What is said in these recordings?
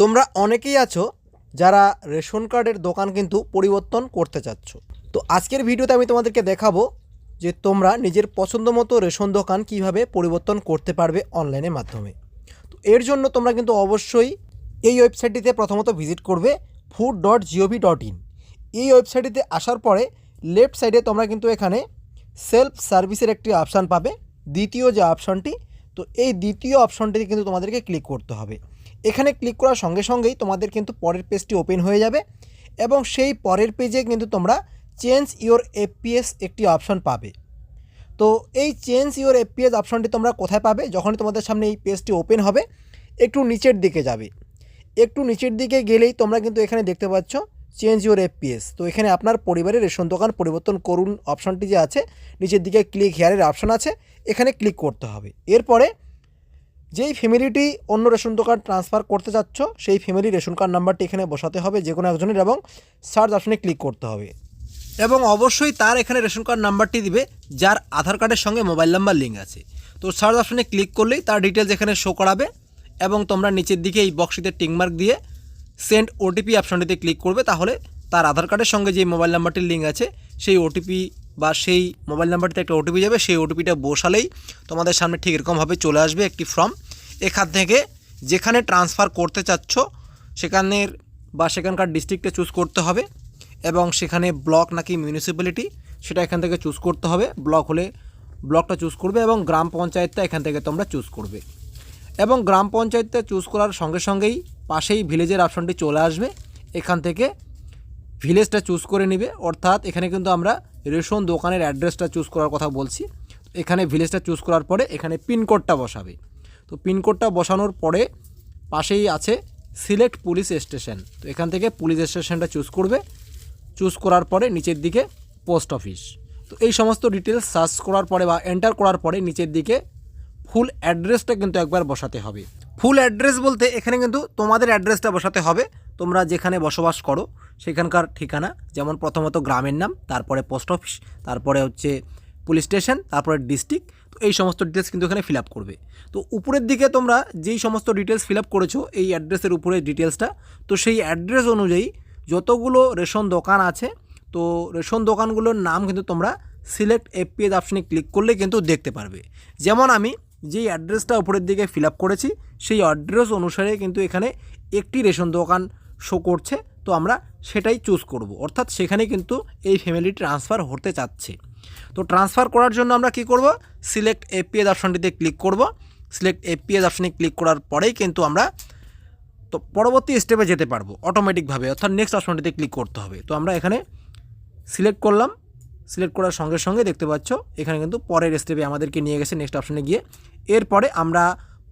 তোমরা অনেকেই আছো যারা রেশন কার্ডের দোকান কিন্তু পরিবর্তন করতে চাচ্ছ। তো আজকের ভিডিওতে আমি তোমাদেরকে দেখাবো যে তোমরা নিজের পছন্দ মতো রেশন দোকান কীভাবে পরিবর্তন করতে পারবে অনলাইনের মাধ্যমে। তো এর জন্য তোমরা কিন্তু অবশ্যই এই ওয়েবসাইটটিতে প্রথমত ভিজিট করবে food dot GOV dot in এই ওয়েবসাইটটিতে আসার পরে লেফট সাইডে তোমরা কিন্তু এখানে সেলফ সার্ভিসের একটি অপশান পাবে। দ্বিতীয় যে অপশানটি, তো এই দ্বিতীয় অপশানটিতে কিন্তু তোমাদেরকে ক্লিক করতে হবে। এখানে ক্লিক করার সঙ্গে সঙ্গেই তোমাদের কিন্তু পরের পেজটি ওপেন হয়ে যাবে এবং সেই পরের পেজে কিন্তু তোমরা চেঞ্জ ইওর এপিএস একটি অপশন পাবে। তো এই চেঞ্জ ইওর এপিএস অপশনটি তোমরা কোথায় পাবে? যখনই তোমাদের সামনে এই পেজটি ওপেন হবে, একটু নিচের দিকে যাবে। একটু নিচের দিকে গেলেই তোমরা কিন্তু এখানে দেখতে পাচ্ছ চেঞ্জ ইওর এপিএস তো এখানে আপনার পরিবারের রেশন দোকান পরিবর্তন করুন অপশনটি যে আছে, নিচের দিকে ক্লিক হেয়ারের অপশন আছে, এখানে ক্লিক করতে হবে। এরপরে যেই ফ্যামিলিটি অন্য রেশন দোকান ট্রান্সফার করতে চাচ্ছ, সেই ফ্যামিলি রেশন কার্ড নাম্বারটি এখানে বসাতে হবে যে কোনো একজনের এবং সার্চ অপশনে ক্লিক করতে হবে। এবং অবশ্যই তার এখানে রেশন কার্ড নাম্বারটি দিবে, যার আধার কার্ডের সঙ্গে মোবাইল নাম্বার লিঙ্ক আছে। তো সার্চ অপশনে ক্লিক করলেই তার ডিটেলস এখানে শো করাবে এবং তোমরা নিচের দিকে এই বক্সিতে টিকমার্ক দিয়ে সেন্ড ওটিপি অপশনটিতে ক্লিক করবে, তাহলে তার আধার কার্ডের সঙ্গে যে মোবাইল নাম্বারটির লিঙ্ক আছে, সেই ওটিপি বা সেই মোবাইল নাম্বারটিতে একটা ওটিপি যাবে, সেই ওটিপিটা বসালেই তোমাদের সামনে ঠিক এরকমভাবে চলে আসবে একটি ফর্ম এখান থেকে যেখানে ট্রান্সফার করতে চাচ্ছ, সেখানের বা সেখানকার ডিস্ট্রিক্টে চুজ করতে হবে এবং সেখানে ব্লক নাকি মিউনিসিপ্যালিটি সেটা এখান থেকে চুজ করতে হবে। ব্লক হলে ব্লকটা চুজ করবে এবং গ্রাম পঞ্চায়েতটা এখান থেকে তোমরা চুজ করবে। এবং গ্রাম পঞ্চায়েতটা চুজ করার সঙ্গে সঙ্গেই পাশেই ভিলেজের অপশনটি চলে আসবে। এখান থেকে ভিলেজটা চুজ করে নিবে। অর্থাৎ এখানে কিন্তু আমরা রেশন দোকানের অ্যাড্রেসটা চুজ করার কথা বলছি। এখানে ভিলেজটা চুজ করার পরে এখানে পিনকোডটা বসাবে। তো পিনকোডটা বসানোর পরে পাশেই আছে সিলেক্ট পুলিশ স্টেশন। তো এখান থেকে পুলিশ স্টেশনটা চুজ করবে। চুজ করার পরে নিচের দিকে পোস্ট অফিস। তো এই সমস্ত ডিটেলস সার্চ করার পরে বা এন্টার করার পরে নিচের দিকে ফুল অ্যাড্রেসটা কিন্তু একবার বসাতে হবে। ফুল অ্যাড্রেস বলতে এখানে কিন্তু তোমাদের অ্যাড্রেসটা বসাতে হবে। তোমরা যেখানে বসবাস করো সেখানকার ঠিকানা, যেমন প্রথমত গ্রামের নাম, তারপরে পোস্ট অফিস, তারপরে হচ্ছে পুলিশ স্টেশন, তারপরে ডিস্ট্রিক্ট এই সমস্ত ডিটেলস কিন্তু এখানে ফিল আপ করবে। তো উপরের দিকে তোমরা যেই সমস্ত ডিটেলস ফিল আপ করেছ, এই অ্যাড্রেসের উপরে ডিটেলসটা তো সেই অ্যাড্রেস অনুযায়ী যতগুলো রেশন দোকান আছে, তো রেশন দোকানগুলোর নাম কিন্তু তোমরা সিলেক্ট এপিএস অপশনে ক্লিক করলে কিন্তু দেখতে পারবে। যেমন আমি যেই অ্যাড্রেসটা উপরের দিকে ফিল আপ করেছি, সেই অ্যাড্রেস অনুসারে কিন্তু এখানে একটি রেশন দোকান শো করছে, তো আমরা সেটাই চুজ করব। অর্থাৎ সেখানে কিন্তু এই ফ্যামিলি ট্রান্সফার হতে চাচ্ছে। তো ট্রান্সফার করার জন্য আমরা কি করব? সিলেক্ট এপিএস অপশনটিতে ক্লিক করব। সিলেক্ট এপিএস অপশনে ক্লিক করার পরেই কিন্তু আমরা তো পরবর্তী স্টেপে যেতে পারব অটোমেটিকভাবে অর্থাৎ নেক্সট অপশনটিতে ক্লিক করতে হবে। তো আমরা এখানে সিলেক্ট করলাম। সিলেক্ট করার সঙ্গে সঙ্গে দেখতে পাচ্ছ, এখানে কিন্তু পরের স্টেপে আমাদেরকে নিয়ে গেছে নেক্সট অপশনে গিয়ে। এরপরে আমরা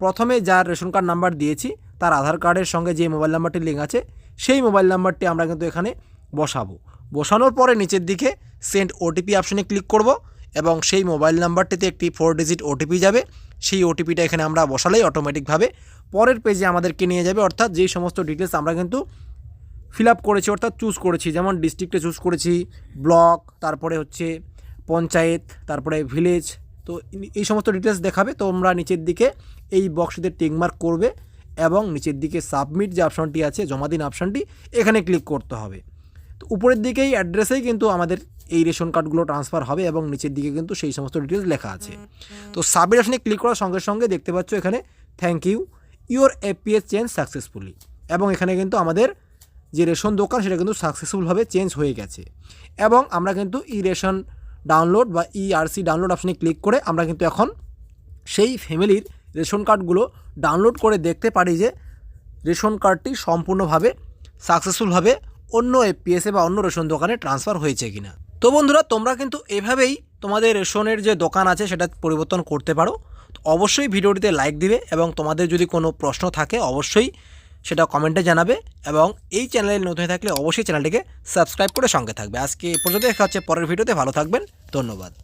প্রথমে যার রেশন কার্ড নাম্বার দিয়েছি, তার আধার কার্ডের সঙ্গে যে মোবাইল নাম্বারটি লিঙ্ক আছে সেই মোবাইল নাম্বারটি আমরা কিন্তু এখানে বসাবো। বসানোর পরে নিচের দিকে সেন্ড ওটিপি অপশনে ক্লিক করব এবং সেই মোবাইল নাম্বারটিতে একটি ফোর ডিজিট ওটিপি যাবে। সেই ওটিপিটা এখানে আমরা বসালেই অটোমেটিকভাবে পরের পেজে আমাদেরকে নিয়ে যাবে। অর্থাৎ যেই সমস্ত ডিটেলস আমরা কিন্তু ফিল আপ করেছি, অর্থাৎ চুজ করেছি, যেমন ডিস্ট্রিক্টে চুজ করেছি ব্লক তারপরে হচ্ছে পঞ্চায়েত, তারপরে ভিলেজ তো এই সমস্ত ডিটেলস দেখাবে। তো আমরা নিচের দিকে এই বক্সটিতে টিকমার্ক করবে। এবং নিচের দিকে সাবমিট যে অপশনটি আছে জমা দিন অপশনটি, এখানে ক্লিক করতে হবে। তো উপরের দিকেই অ্যাড্রেসেই কিন্তু আমাদের এই রেশন কার্ডগুলো ট্রান্সফার হবে এবং নিচের দিকে কিন্তু সেই সমস্ত ডিটেলস লেখা আছে। তো সাবমিট অপশনে ক্লিক করার সঙ্গে সঙ্গে দেখতে পাচ্ছ এখানে thank you your APS change successfully এবং এখানে কিন্তু আমাদের যে রেশন দোকান, সেটা কিন্তু সাকসেসফুলভাবে চেঞ্জ হয়ে গেছে। এবং আমরা কিন্তু ই রেশন ডাউনলোড বা ইআরসি ডাউনলোড অপশনে ক্লিক করে আমরা কিন্তু এখন সেই ফ্যামিলির রেশন কার্ডগুলো ডাউনলোড করে দেখতে পারি যে রেশন কার্ডটি সম্পূর্ণভাবে সাকসেসফুলভাবে অন্য এপিএসে বা অন্য রেশন দোকানে ট্রান্সফার হয়েছে কিনা। তো বন্ধুরা, তোমরা কিন্তু এভাবেই তোমাদের রেশনের যে দোকান আছে সেটা পরিবর্তন করতে পারো। অবশ্যই ভিডিওটিতে লাইক দিবে এবং তোমাদের যদি কোনো প্রশ্ন থাকে অবশ্যই সেটা কমেন্টে জানাবে এবং এই চ্যানেলে নতুন থাকলে অবশ্যই চ্যানেলটিকে সাবস্ক্রাইব করে সঙ্গে থাকবে। আজকে এ পর্যন্ত দেখা হচ্ছে পরের ভিডিওতে, ভালো থাকবেন, ধন্যবাদ।